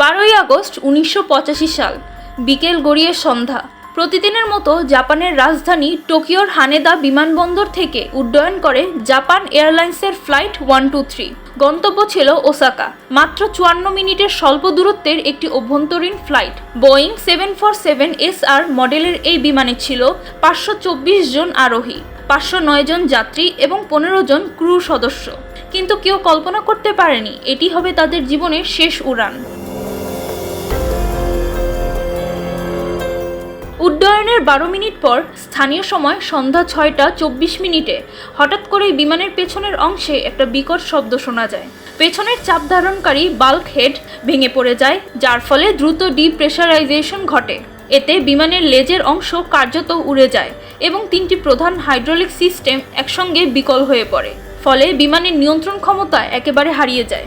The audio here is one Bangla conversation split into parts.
বারোই আগস্ট উনিশশো পঁচাশি সাল, বিকেল গড়িয়ে সন্ধ্যা। প্রতিদিনের মতো জাপানের রাজধানী টোকিওর হানেদা বিমানবন্দর থেকে উড্ডয়ন করে জাপান এয়ারলাইন্সের ফ্লাইট ওয়ান টু থ্রি। গন্তব্য ছিল ওসাকা। মাত্র চুয়ান্ন মিনিটের স্বল্প দূরত্বের একটি অভ্যন্তরীণ flight. Boeing seven four seven S R মডেলের এই বিমানে ছিল পাঁচশো চব্বিশ জন আরোহী, পাঁচশো নয় জন যাত্রী এবং পনেরো জন ক্রু সদস্য। কিন্তু কেউ কল্পনা করতে পারেনি, এটি হবে তাদের জীবনের শেষ উড়ান। উড্ডয়নের বারো মিনিট পর স্থানীয় সময় সন্ধ্যা ছয়টা চব্বিশ মিনিটে। হঠাৎ করেই বিমানের পেছনের অংশে একটা বিকট শব্দ শোনা যায়। পেছনের চাপ ধারণকারী বাল্ক হেড ভেঙে পড়ে যায়, যার ফলে দ্রুত ডিপ্রেশারাইজেশন ঘটে। এতে বিমানের লেজের অংশ কার্যত উড়ে যায় এবং তিনটি প্রধান হাইড্রোলিক সিস্টেম একসঙ্গে বিকল হয়ে পড়ে। ফলে বিমানের নিয়ন্ত্রণ ক্ষমতা একেবারে হারিয়ে যায়।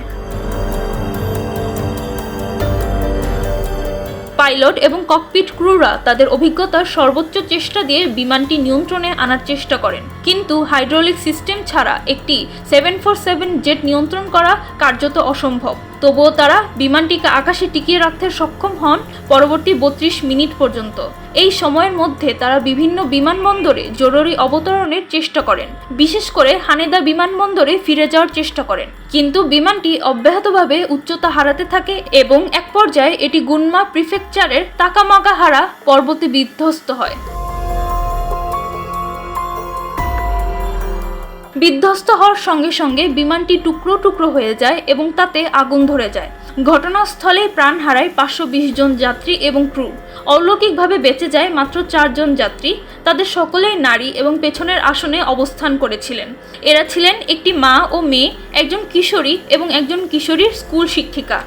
পাইলট এবং ককপিট ক্রুরা তাদের অভিজ্ঞতার সর্বোচ্চ চেষ্টা দিয়ে বিমানটি নিয়ন্ত্রণে আনার চেষ্টা করেন। কিন্তু হাইড্রোলিক সিস্টেম ছাড়া একটি সেভেন ফোর সেভেন জেট নিয়ন্ত্রণ করা কার্যত অসম্ভব। তবুও তারা বিমানটিকে আকাশে টিকিয়ে রাখতে সক্ষম হন পরবর্তী বত্রিশ মিনিট পর্যন্ত। এই সময়ের মধ্যে তারা বিভিন্ন বিমানবন্দরে জরুরি অবতরণের চেষ্টা করেন। বিশেষ করে হানেদা বিমানবন্দরে ফিরে যাওয়ার চেষ্টা করেন। কিন্তু বিমানটি অব্যাহতভাবে উচ্চতা হারাতে থাকে এবং এক পর্যায়ে এটি গুনমা প্রিফেকচারের তাকামাগাহারা পর্বতে বিধ্বস্ত হয়। বিধ্বস্ত হওয়ার সঙ্গে সঙ্গে বিমানটি টুকরো টুকরো হয়ে যায় এবং তাতে আগুন ধরে যায়। ঘটনাস্থলে প্রাণ হারায় পাঁচশো বিশ জন যাত্রী এবং ক্রু। অলৌকিকভাবে বেঁচে যায় মাত্র চারজন যাত্রী। তাদের সকলেই নারী এবং পেছনের আসনে অবস্থান করেছিলেন। এরা ছিলেন একটি মা ও মেয়ে, একজন কিশোরী এবং একজন কিশোরীর স্কুল শিক্ষিকা।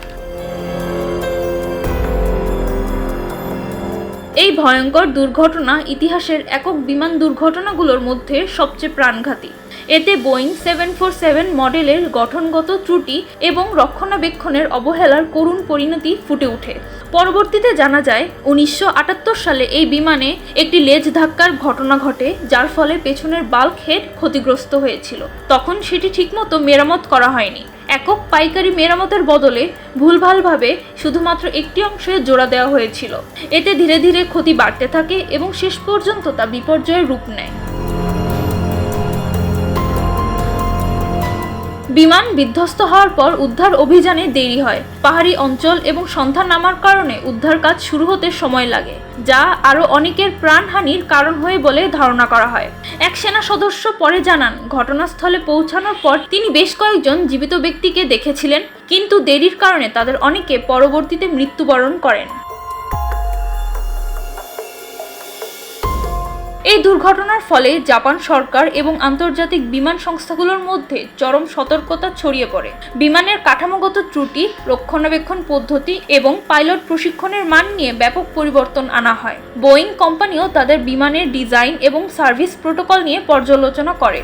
এই ভয়ঙ্কর দুর্ঘটনা ইতিহাসের একক বিমান দুর্ঘটনাগুলোর মধ্যে সবচেয়ে প্রাণঘাতী। এতে বোয়িং সেভেন ফোর সেভেন মডেলের গঠনগত ত্রুটি এবং রক্ষণাবেক্ষণের অবহেলার করুণ পরিণতি ফুটে ওঠে। পরবর্তীতে জানা যায়, উনিশশো আটাত্তর সালে এই বিমানে একটি লেজ ধাক্কার ঘটনা ঘটে, যার ফলে পেছনের বাল্ক হেড ক্ষতিগ্রস্ত হয়েছিল। তখন সেটি ঠিকমতো মেরামত করা হয়নি। একক পাইকারি মেরামতের বদলে ভুলভালভাবে শুধুমাত্র একটি অংশে জোড়া দেওয়া হয়েছিল। এতে ধীরে ধীরে ক্ষতি বাড়তে থাকে এবং শেষ পর্যন্ত তা বিপর্যয়ের রূপ নেয়। বিমান বিধ্বস্ত হওয়ার পর উদ্ধার অভিযানে দেরি হয়। পাহাড়ি অঞ্চল এবং সন্ধ্যা নামার কারণে উদ্ধার কাজ শুরু হতে সময় লাগে, যা আরও অনেকের প্রাণহানির কারণ হয়ে বলে ধারণা করা হয়। এক সেনা সদস্য পরে জানান, ঘটনাস্থলে পৌঁছানোর পর তিনি বেশ কয়েকজন জীবিত ব্যক্তিকে দেখেছিলেন, কিন্তু দেরির কারণে তাদের অনেকে পরবর্তীতে মৃত্যুবরণ করেন। এই দুর্ঘটনার ফলে জাপান সরকার এবং আন্তর্জাতিক বিমান সংস্থাগুলোর মধ্যে চরম সতর্কতা ছড়িয়ে পড়ে। বিমানের কাঠামোগত ত্রুটি, রক্ষণাবেক্ষণ পদ্ধতি এবং পাইলট প্রশিক্ষণের মান নিয়ে ব্যাপক পরিবর্তন আনা হয়। বোয়িং কোম্পানিও তাদের বিমানের ডিজাইন এবং সার্ভিস প্রোটোকল নিয়ে পর্যালোচনা করে।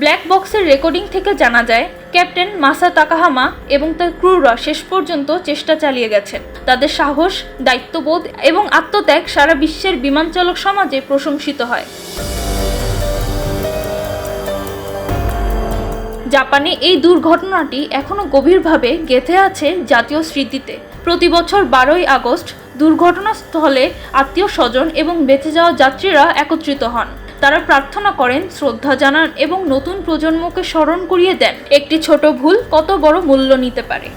ব্ল্যাক বক্সের রেকর্ডিং থেকে জানা যায়, ক্যাপ্টেন মাসা তাকাহামা এবং তার ক্রুরা শেষ পর্যন্ত চেষ্টা চালিয়ে গেছেন। তাদের সাহস, দায়িত্ববোধ এবং আত্মত্যাগ সারা বিশ্বের বিমান চালক সমাজে প্রশংসিত হয়। জাপানে এই দুর্ঘটনাটি এখনও গভীরভাবে গেঁথে আছে জাতীয় স্মৃতিতে। প্রতি বছর বারোই আগস্ট দুর্ঘটনাস্থলে আত্মীয় স্বজন এবং বেঁচে যাওয়া যাত্রীরা একত্রিত হন। তারা প্রার্থনা করেন, শ্রদ্ধা জানান এবং নতুন প্রজন্মকে স্মরণ করিয়ে দেন। একটি ছোট ভুল কত বড় মূল্য নিতে পারে?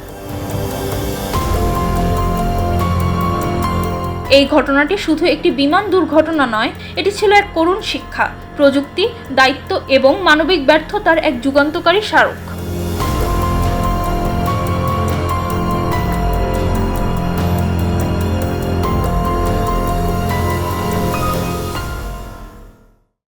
এই ঘটনাটি শুধু একটি বিমান দুর্ঘটনা নয়, এটি ছিল এক করুণ শিক্ষা, প্রযুক্তি, দায়িত্ব এবং মানবিক ব্যর্থতার এক যুগান্তকারী স্মারক।